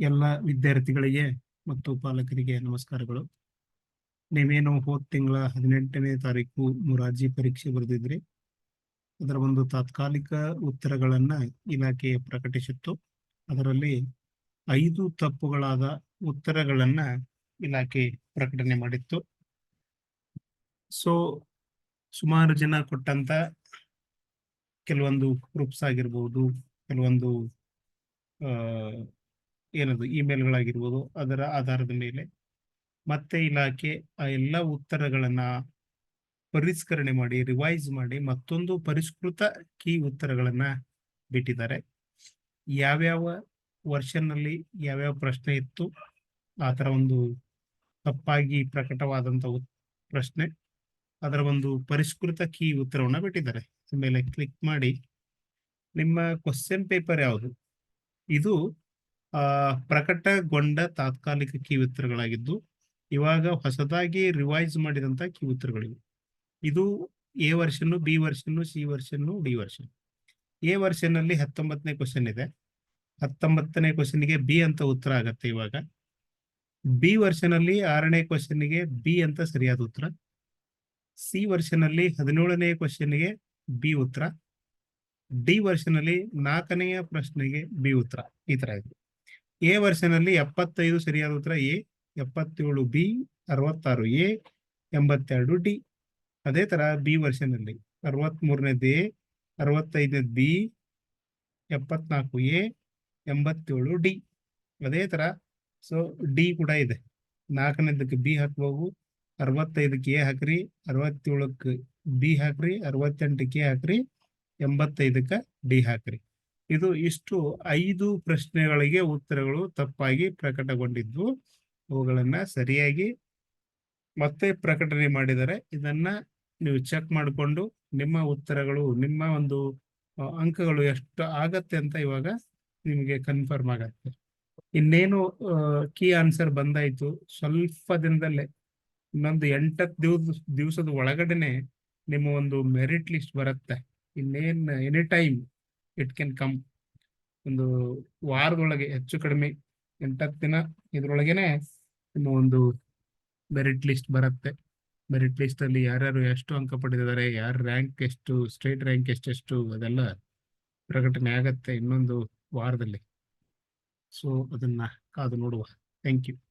ಎಲ್ಲ ವಿದ್ಯಾರ್ಥಿಗಳಿಗೆ ಮತ್ತು ಪಾಲಕರಿಗೆ ನಮಸ್ಕಾರಗಳು. ನೀವೇನು ಹೋದ ತಿಂಗಳ ಹದಿನೆಂಟನೇ ತಾರೀಕು ಮುರಾರ್ಜಿ ಪರೀಕ್ಷೆ ಬರೆದಿದ್ರಿ. ಅದರ ಒಂದು ತಾತ್ಕಾಲಿಕ ಉತ್ತರಗಳನ್ನ ಇಲಾಖೆ ಪ್ರಕಟಿಸಿತ್ತು. ಅದರಲ್ಲಿ ಐದು ತಪ್ಪುಗಳಾದ ಉತ್ತರಗಳನ್ನ ಇಲಾಖೆ ಪ್ರಕಟಣೆ ಮಾಡಿತ್ತು. ಸೊ, ಸುಮಾರು ಜನ ಕೊಟ್ಟಂತ ಕೆಲವೊಂದು ಗ್ರೂಪ್ಸ್ ಆಗಿರ್ಬೋದು, ಕೆಲವೊಂದು ಏನದು, ಇಮೇಲ್ಗಳಾಗಿರ್ಬೋದು, ಅದರ ಆಧಾರದ ಮೇಲೆ ಮತ್ತೆ ಇಲಾಖೆ ಆ ಎಲ್ಲ ಉತ್ತರಗಳನ್ನ ಪರಿಷ್ಕರಣೆ ಮಾಡಿ ರಿವೈಸ್ ಮಾಡಿ ಮತ್ತೊಂದು ಪರಿಷ್ಕೃತ ಕೀ ಉತ್ತರಗಳನ್ನ ಬಿಟ್ಟಿದ್ದಾರೆ. ಯಾವ್ಯಾವ ವರ್ಷನ್ನಲ್ಲಿ ಯಾವ್ಯಾವ ಪ್ರಶ್ನೆ ಇತ್ತು, ಆ ಥರ ಒಂದು ತಪ್ಪಾಗಿ ಪ್ರಕಟವಾದಂತ ಪ್ರಶ್ನೆ. ಅದರ ಒಂದು ಪರಿಷ್ಕೃತ ಕೀ ಉತ್ತರವನ್ನು ಬಿಟ್ಟಿದ್ದಾರೆ. ಮೇಲೆ ಕ್ಲಿಕ್ ಮಾಡಿ, ನಿಮ್ಮ ಕ್ವಶನ್ ಪೇಪರ್ ಯಾವುದು? ಇದು ಪ್ರಕಟಗೊಂಡ ತಾತ್ಕಾಲಿಕ ಕೀ ಉತ್ತರಗಳಾಗಿದ್ದು ಇವಾಗ ಹೊಸದಾಗಿ ರಿವೈಸ್ ಮಾಡಿದಂತ ಕೀ ಉತ್ತರಗಳಿವೆ ಇದು A version B version C version D version A version ಅಲ್ಲಿ ಹತ್ತೊಂಬತ್ತನೇ ಕ್ವಶನ್ ಇದೆ. ಹತ್ತೊಂಬತ್ತನೇ ಕ್ವಶನ್ಗೆ ಬಿ ಅಂತ ಉತ್ತರ ಆಗತ್ತೆ ಇವಾಗ. ಬಿ ವರ್ಷನ್ ಅಲ್ಲಿ ಆರನೇ ಕ್ವಶನ್ಗೆ ಬಿ ಅಂತ ಸರಿಯಾದ ಉತ್ತರ. ಸಿ ವರ್ಷನ್ ಅಲ್ಲಿ ಹದಿನೇಳನೇ ಕ್ವಶನ್ಗೆ ಬಿ ಉತ್ತರ. ಡಿ ವರ್ಷನ್ ಅಲ್ಲಿ ನಾಲ್ಕನೆಯ ಪ್ರಶ್ನೆಗೆ ಬಿ ಉತ್ತರ. ಈ ತರ ಇದೆ. ಎ ವರ್ಷನ್ ಅಲ್ಲಿ ಎಪ್ಪತ್ತೈದು ಸರಿಯಾದ ಉತ್ತರ ಎ, ಎಪ್ಪತ್ತೇಳು ಬಿ, ಅರವತ್ತಾರು ಎ, ಎಂಬತ್ತೆರಡು ಡಿ. ಅದೇ ತರ ಬಿ ವರ್ಷನ್ ಅಲ್ಲಿ ಅರವತ್ ಎ ಅರವತ್ತೈದನೇದು ಬಿ, ಎಪ್ಪತ್ನಾಲ್ಕು ಎ, ಎಂಬತ್ತೇಳು ಡಿ. ಅದೇ ತರ ಸೊ ಡಿ ಕೂಡ ಇದೆ. ನಾಲ್ಕನೇದಕ್ಕೆ ಬಿ ಹಾಕ್ಬೋದು. ಅರವತ್ತೈದಕ್ಕೆ ಎ ಹಾಕ್ರಿ. ಅರವತ್ತೇಳಕ್ಕೆ ಬಿ ಹಾಕ್ರಿ. ಅರವತ್ತೆಂಟಕ್ಕೆ ಎ ಹಾಕ್ರಿ. ಎಂಬತ್ತೈದಕ್ಕೆ ಡಿ ಹಾಕ್ರಿ. ಇದು ಇಷ್ಟು ಐದು ಪ್ರಶ್ನೆಗಳಿಗೆ ಉತ್ತರಗಳು ತಪ್ಪಾಗಿ ಪ್ರಕಟಗೊಂಡಿದ್ದು ಅವುಗಳನ್ನ ಸರಿಯಾಗಿ ಮತ್ತೆ ಪ್ರಕಟಣೆ ಮಾಡಿದರೆ ಇದನ್ನ ನೀವು ಚೆಕ್ ಮಾಡಿಕೊಂಡು ನಿಮ್ಮ ಉತ್ತರಗಳು, ನಿಮ್ಮ ಒಂದು ಅಂಕಗಳು ಎಷ್ಟು ಆಗತ್ತೆ ಅಂತ ಇವಾಗ ನಿಮಗೆ ಕನ್ಫರ್ಮ್ ಆಗತ್ತೆ. ಇನ್ನೇನು ಕೀ ಆನ್ಸರ್ ಬಂದಾಯ್ತು. ಸ್ವಲ್ಪ ದಿನದಲ್ಲೇ, ಇನ್ನೊಂದು ಎಂಟತ್ತು ದಿವಸ, ದಿವಸದ ಒಳಗಡೆನೆ ನಿಮ್ಮ ಒಂದು ಮೆರಿಟ್ ಲಿಸ್ಟ್ ಬರುತ್ತೆ. ಇನ್ನೇನ್, any time it can come ಒಂದು ವಾರದೊಳಗೆ, ಹೆಚ್ಚು ಕಡಿಮೆ ಎಂಟತ್ತು ದಿನ ಇದ್ರೊಳಗೇನೆ ನಿಮ್ಮ ಒಂದು ಮೆರಿಟ್ ಲಿಸ್ಟ್ ಬರುತ್ತೆ. ಮೆರಿಟ್ ಲಿಸ್ಟ್ ಅಲ್ಲಿ ಯಾರ್ಯಾರು ಎಷ್ಟು ಅಂಕ ಪಡೆದಿದ್ದಾರೆ, ಯಾರ ರ್ಯಾಂಕ್ ಎಷ್ಟು ಸ್ಟೇಟ್ ರ್ಯಾಂಕ್ ಎಷ್ಟೆಷ್ಟು, ಅದೆಲ್ಲ ಪ್ರಕಟಣೆ ಆಗತ್ತೆ ಇನ್ನೊಂದು ವಾರದಲ್ಲಿ. ಸೊ ಅದನ್ನ ಕಾದು ನೋಡುವ. Thank you